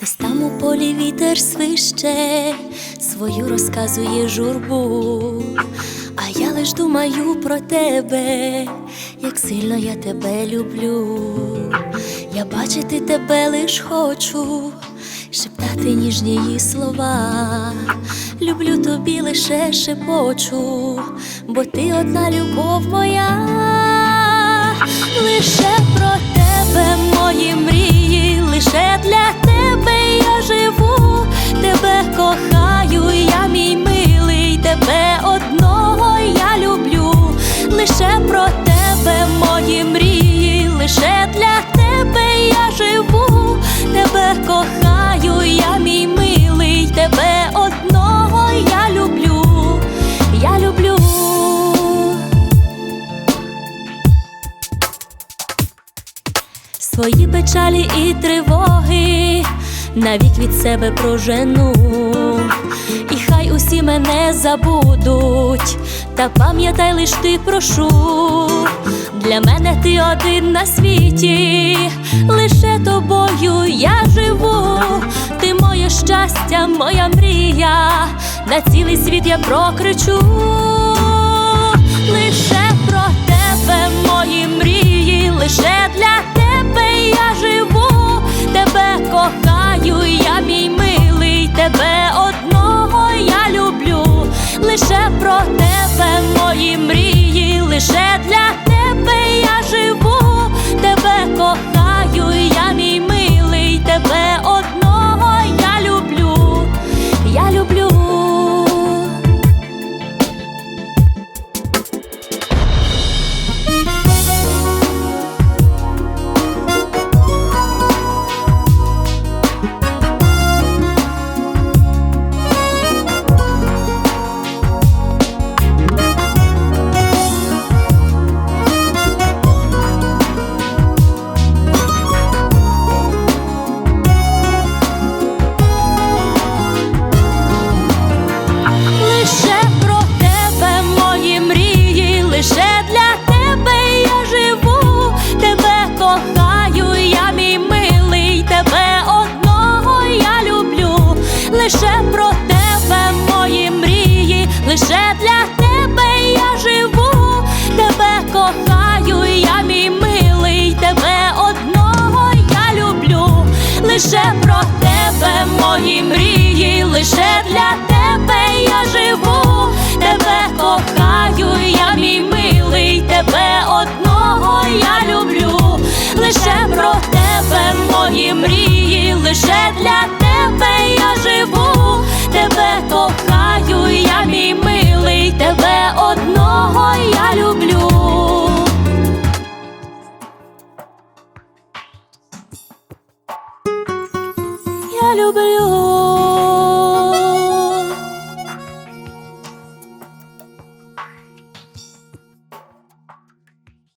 Десь там у полі вітер свище, свою розказує журбу. А я лиш думаю про тебе, як сильно я тебе люблю. Я бачити тебе лиш хочу, шептати ніжні її слова. Люблю тобі лише шепочу, бо ти одна любов моя лише про тебе, мої мрії, лише Свої печалі і тривоги навік від себе прожену, і хай усі мене забудуть, та пам'ятай лиш ти прошу, для мене ти один на світі, лише тобою я живу, ти моє щастя, моя мрія, на цілий світ я прокричу. Лише про тебе, мої мрії, лише для тебе лише про тебе, мої мрії, лише для лише для тебе я живу, тебе кохаю, я мій милий, тебе одного я люблю. Я люблю.